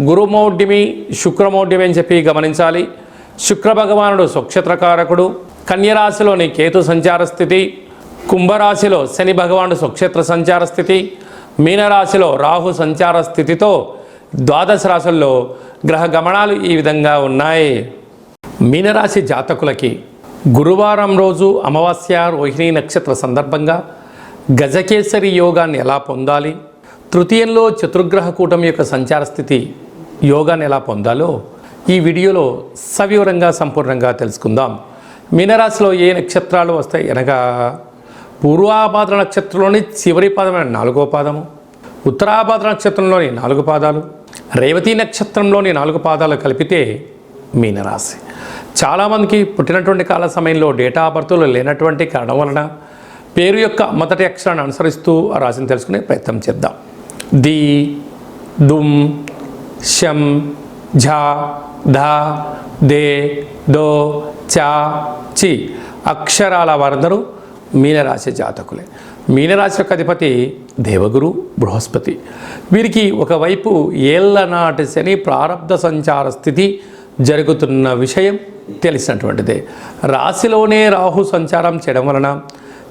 గురుమౌఢ్యమి శుక్రమౌఢ్యమి అని చెప్పి గమనించాలి. శుక్ర భగవానుడు స్వక్షేత్రకారకుడు. కన్యరాశిలోని కేతు సంచార స్థితి. కుంభరాశిలో శని భగవానుడు స్వక్షేత్ర సంచార స్థితి. మీనరాశిలో రాహు సంచార స్థితితో ద్వాదశ రాశుల్లో గ్రహ గమనాలు ఈ విధంగా ఉన్నాయి. మీనరాశి జాతకులకి గురువారం రోజు అమావాస్య రోహిణి నక్షత్ర సందర్భంగా గజకేసరి యోగాన్ని ఎలా పొందాలి? తృతీయంలో చతుర్గ్రహ కూటమి యొక్క సంచార స్థితి యోగాన్ని ఎలా పొందాలో ఈ వీడియోలో సవివరంగా సంపూర్ణంగా తెలుసుకుందాం. మీనరాశిలో ఏ నక్షత్రాలు వస్తాయి? అనగా పూర్వాభాద్ర నక్షత్రంలోని చివరి పాదమైన నాలుగో పాదము ఉత్తరాభాద్ర నక్షత్రంలోని నాలుగు పాదాలు రేవతి నక్షత్రంలోని నాలుగు పాదాలు కలిపితే మీనరాశి. చాలామందికి పుట్టినటువంటి కాల సమయంలో డేటా ఆఫ్ బర్త్లు లేనటువంటి కారణం వలన పేరు యొక్క మొదటి అక్షరాన్ని అనుసరిస్తూ ఆ రాశిని తెలుసుకునే ప్రయత్నం చేద్దాం. ది దుమ్ శం ఝ ధ దే దో చా చి అక్షరాల వారందరూ మీనరాశి జాతకులే. మీనరాశి యొక్క అధిపతి దేవగురు బృహస్పతి. వీరికి ఒకవైపు ఏళ్ళ నాటి శని ప్రారంధ సంచార స్థితి జరుగుతున్న విషయం తెలిసినటువంటిదే. రాశిలోనే రాహు సంచారం చేయడం వలన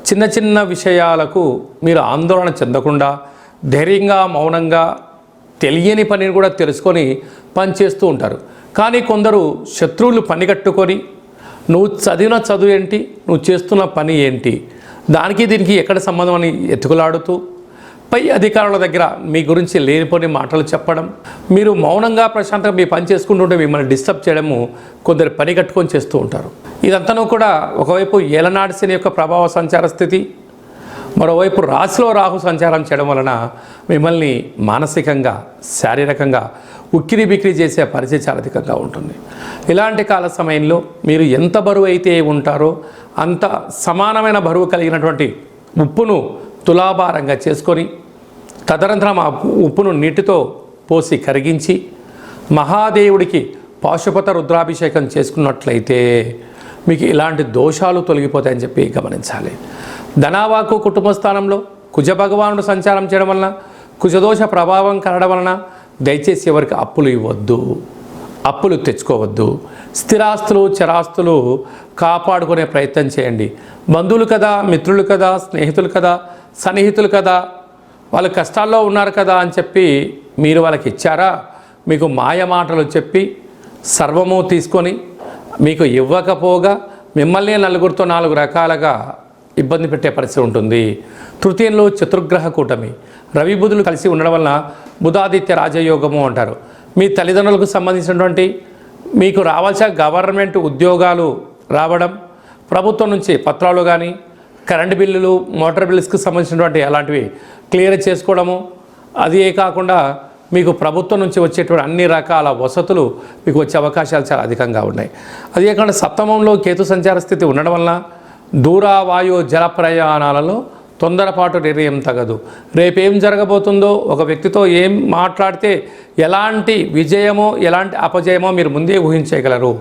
చిన్న చిన్న విషయాలకు మీరు ఆందోళన చెందకుండా ధైర్యంగా మౌనంగా తెలియని పనిని కూడా తెలుసుకొని పనిచేస్తూ ఉంటారు. కానీ కొందరు శత్రువులు పని కట్టుకొని నువ్వు చదివిన చదువు ఏంటి? నువ్వు చేస్తున్న పని ఏంటి? దానికి దీనికి ఎక్కడ సంబంధం? అని ఎత్తుకులాడుతూ పై అధికారుల దగ్గర మీ గురించి లేనిపోని మాటలు చెప్పడం మీరు మౌనంగా ప్రశాంతంగా మీ పని చేసుకుంటుంటే మిమ్మల్ని డిస్టర్బ్ చేయడము కొందరు పని కట్టుకొని చేస్తూ ఉంటారు. ఇదంతను కూడా ఒకవైపు ఏలనాడిసిన యొక్క ప్రభావ సంచార స్థితి మరోవైపు రాశిలో రాహు సంచారం చేయడం వలన మిమ్మల్ని మానసికంగా శారీరకంగా ఉక్కిరి బిక్కిరి చేసే పరిస్థితి చాలా అధికంగా ఉంటుంది. ఇలాంటి కాల సమయంలో మీరు ఎంత బరువు అయితే ఉంటారో అంత సమానమైన బరువు కలిగినటువంటి ఉప్పును తులాభారంగా చేసుకొని తదనంతరం ఆ ఉప్పును నీటితో పోసి కరిగించి మహాదేవుడికి పాశుపత రుద్రాభిషేకం చేసుకున్నట్లయితే మీకు ఇలాంటి దోషాలు తొలగిపోతాయని చెప్పి గమనించాలి. ధనావాకు కుటుంబ స్థానంలో కుజ భగవానుడు సంచారం చేయడం వలన కుజదోష ప్రభావం కలడం వలన దయచేసి ఎవరికి అప్పులు ఇవ్వద్దు. అప్పులు తెచ్చుకోవద్దు. స్థిరాస్తులు చరాస్తులు కాపాడుకునే ప్రయత్నం చేయండి. బంధువులు కదా మిత్రులు కదా స్నేహితులు కదా సన్నిహితులు కదా వాళ్ళు కష్టాల్లో ఉన్నారు కదా అని చెప్పి మీరు వాళ్ళకి ఇచ్చారా? మీకు మాయ మాటలు చెప్పి సర్వము తీసుకొని మీకు ఇవ్వకపోగా మిమ్మల్ని నలుగురితో నాలుగు రకాలుగా ఇబ్బంది పెట్టే పరిస్థితి ఉంటుంది. తృతీయంలో చతుర్గ్రహ కూటమి. రవి బుధులు కలిసి ఉండడం వలన బుధాదిత్య రాజయోగము అంటారు. మీ తల్లిదండ్రులకు సంబంధించినటువంటి మీకు రావాల్సిన గవర్నమెంట్ ఉద్యోగాలు రావడం ప్రభుత్వం నుంచి పత్రాలు కానీ కరెంటు బిల్లులు మోటార్ బిల్స్కి సంబంధించినటువంటి అలాంటివి క్లియర్ చేసుకోవడము అదే కాకుండా మీకు ప్రభుత్వం నుంచి వచ్చేటువంటి అన్ని రకాల వసతులు మీకు వచ్చే అవకాశాలు చాలా అధికంగా ఉన్నాయి. అదే కాకుండా సప్తమంలో కేతు సంచార స్థితి ఉండడం వలన దూర వాయు జల ప్రయాణాలలో తొందరపాటు నిర్ణయం తగదు. రేపేం జరగబోతుందో ఒక వ్యక్తితో ఏం మాట్లాడితే ఎలాంటి విజయమో ఎలాంటి అపజయమో మీరు ముందే ఊహించగలరు.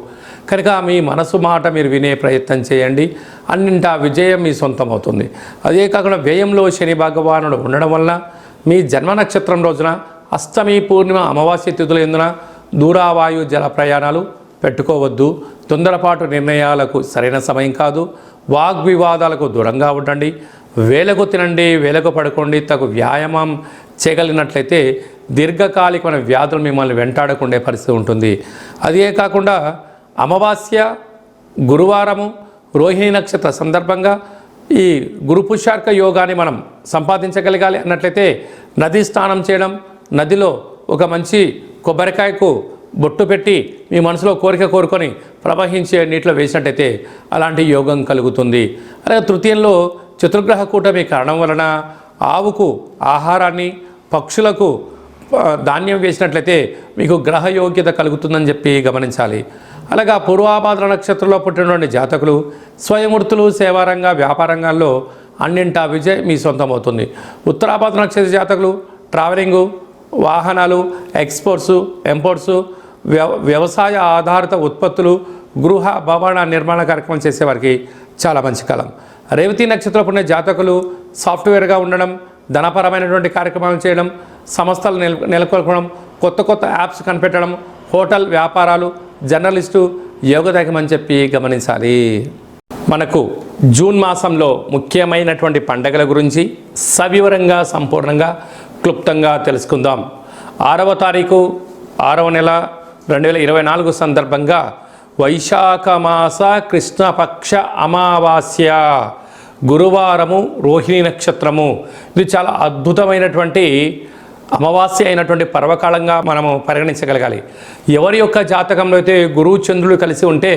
కనుక మీ మనసు మాట మీరు వినే ప్రయత్నం చేయండి. అన్నింటా విజయం మీ సొంతం అవుతుంది అదే కాకుండా వ్యయంలో శని భగవానుడు ఉండడం వల్ల మీ జన్మ నక్షత్రం రోజున అష్టమి పూర్ణిమ అమావాస్య తిథుల ఎందున దూరావాయు జల ప్రయాణాలు పెట్టుకోవద్దు. తొందరపాటు నిర్ణయాలకు సరైన సమయం కాదు. వాగ్వివాదాలకు దూరంగా ఉండండి. వేలకు తినండి వేలకు పడుకోండి తగు వ్యాయామం చేయగలిగినట్లయితే దీర్ఘకాలికమైన వ్యాధులు మిమ్మల్ని వెంటాడకుండే పరిస్థితి ఉంటుంది. అదే కాకుండా అమావాస్య గురువారము రోహిణి నక్షత్ర సందర్భంగా ఈ గురు పుష్యార్క యోగాన్ని మనం సంపాదించగలగాలి అన్నట్లయితే నది స్నానం చేయడం నదిలో ఒక మంచి కొబ్బరికాయకు బొట్టు పెట్టి మీ మనసులో కోరిక కోరుకొని ప్రవహించే నీటిలో వేసినట్టయితే అలాంటి యోగం కలుగుతుంది. అలాగే తృతీయంలో చతుర్గ్రహ కూటమి కారణం వలన ఆవుకు ఆహారాన్ని పక్షులకు ధాన్యం వేసినట్లయితే మీకు గ్రహ యోగ్యత కలుగుతుందని చెప్పి గమనించాలి. అలాగా పూర్వాభాద్ర నక్షత్రంలో పుట్టినటువంటి జాతకులు స్వయంవృత్తులు సేవారంగ వ్యాపారంగాల్లో అన్నింటా విజయ్ మీ సొంతం అవుతుంది ఉత్తరాభాద్ర నక్షత్ర జాతకులు ట్రావెలింగు వాహనాలు ఎక్స్పోర్ట్స్ ఎంపోర్ట్సు వ్యవసాయ ఆధారిత ఉత్పత్తులు గృహ భవన నిర్మాణ కార్యక్రమం చేసేవారికి చాలా మంచి కాలం. రేవతి నక్షత్రం పుణ్య జాతకులు సాఫ్ట్వేర్గా ఉండడం ధనపరమైనటువంటి కార్యక్రమాలు చేయడం సంస్థలు నెల నెలకొల్పడం కొత్త కొత్త యాప్స్ కనిపెట్టడం హోటల్ వ్యాపారాలు జర్నలిస్టు యోగదాయకమని చెప్పి గమనించాలి. మనకు జూన్ మాసంలో ముఖ్యమైనటువంటి పండగల గురించి సవివరంగా సంపూర్ణంగా క్లుప్తంగా తెలుసుకుందాం. ఆరవ తారీఖు ఆరవ నెల రెండు వేల ఇరవై నాలుగు సందర్భంగా వైశాఖ మాస కృష్ణపక్ష అమావాస్య గురువారము రోహిణి నక్షత్రము. ఇది చాలా అద్భుతమైనటువంటి అమావాస్య అయినటువంటి పర్వకాలంగా మనము పరిగణించగలగాలి. ఎవరి యొక్క జాతకంలో అయితే గురువు చంద్రుడు కలిసి ఉంటే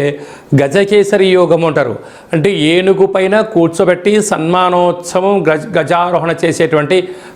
గజకేసరి యోగం అంటారు. అంటే ఏనుగు పైన కూర్చోబెట్టి సన్మానోత్సవం గజ గజారోహణ చేసేటువంటి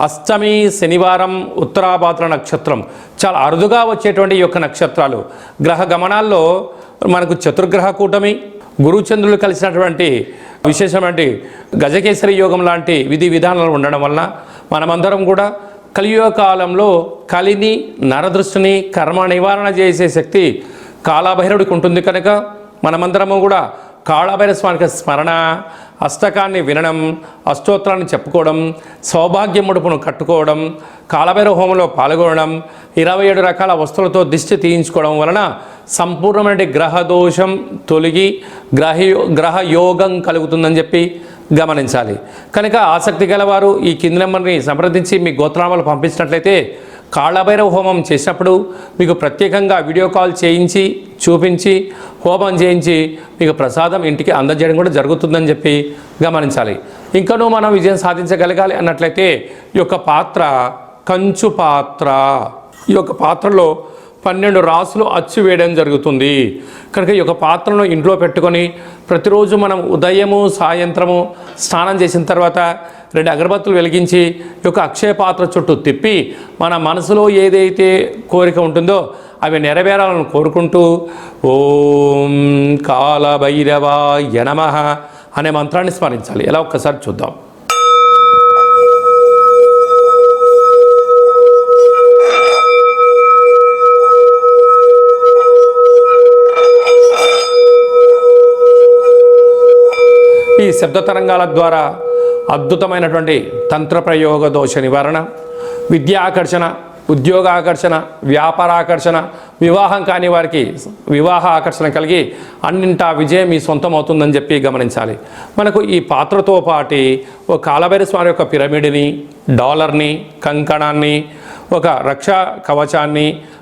అష్టమి శనివారం ఉత్తరాభాద్ర నక్షత్రం. చాలా అరుదుగా వచ్చేటువంటి ఈ యొక్క నక్షత్రాలు. గ్రహ గమనాల్లో మనకు చతుర్గ్రహ కూటమి గురుచంద్రులు కలిసినటువంటి విశేషమైన గజకేసరి యోగం లాంటి విధి విధానాలు ఉండడం వలన మనమందరం కూడా కలియుగ కాలంలో కలిని నరదృష్టిని కర్మ నివారణ చేసే శక్తి కాళభైరవుడికి ఉంటుంది కనుక మనమందరము కూడా కాళభైర స్వామికి స్మరణ అష్టకాన్ని వినడం అష్టోత్తరాన్ని చెప్పుకోవడం సౌభాగ్య ముడుపును కట్టుకోవడం కాళభైరవ హోమంలో పాల్గొనడం ఇరవై ఏడు రకాల వస్తువులతో దిష్టి తీయించుకోవడం వలన సంపూర్ణమైన గ్రహ దోషం తొలగి గ్రహ గ్రహ యోగం కలుగుతుందని చెప్పి గమనించాలి. కనుక ఆసక్తి గలవారు ఈ కింది నెంబర్ని సంప్రదించి మీ గోత్రనామాలు పంపించినట్లయితే కాళభైరవ హోమం చేసినప్పుడు మీకు ప్రత్యేకంగా వీడియో కాల్ చేయించి చూపించి హోమం చేయించి మీకు ప్రసాదం ఇంటికి అందజేయడం కూడా జరుగుతుందని చెప్పి గమనించాలి. ఇంకనూ మనం విజయం సాధించగలగాలి అన్నట్లయితే ఈ యొక్క పాత్ర కంచు పాత్ర ఈ యొక్క పాత్రలో పన్నెండు రాసులు అచ్చు వేయడం జరుగుతుంది. కనుక ఈ యొక్క పాత్రను ఇంట్లో పెట్టుకొని ప్రతిరోజు మనం ఉదయము సాయంత్రము స్నానం చేసిన తర్వాత రెండు అగరబత్తులు వెలిగించి యొక్క అక్షయ పాత్ర చుట్టూ తిప్పి మన మనసులో ఏదైతే కోరిక ఉంటుందో అవి నెరవేరాలని కోరుకుంటూ ఓం కాలభైరవాయ యనమ అనే మంత్రాన్ని స్మరించాలి. ఎలా ఒక్కసారి చూద్దాం. ఈ శబ్ద తరంగాల ద్వారా అద్భుతమైనటువంటి తంత్ర ప్రయోగ దోష నివారణ విద్యా ఆకర్షణ ఉద్యోగ ఆకర్షణ వ్యాపార ఆకర్షణ వివాహం కాని వారికి వివాహ ఆకర్షణ కలిగి అన్నింటా విజయం మీ సొంతం అవుతుందని చెప్పి గమనించాలి. మనకు ఈ పాత్రతో పాటి ఒక కాలభైర స్వామి యొక్క పిరమిడ్ని డాలర్ని కంకణాన్ని ఒక రక్షా కవచాన్ని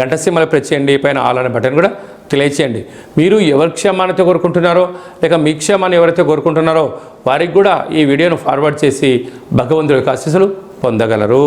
గంట సింహలు ప్రెస్ చేయండి పైన ఆల్ అనే బటన్ కూడా తెలియచేయండి. మీరు ఎవరి క్షేమాన్ని కోరుకుంటున్నారో లేక మీ క్షేమాన్ని ఎవరైతే కోరుకుంటున్నారో వారికి కూడా ఈ వీడియోను ఫార్వర్డ్ చేసి భగవంతుడి యొక్క ఆశీస్సులు పొందగలరు.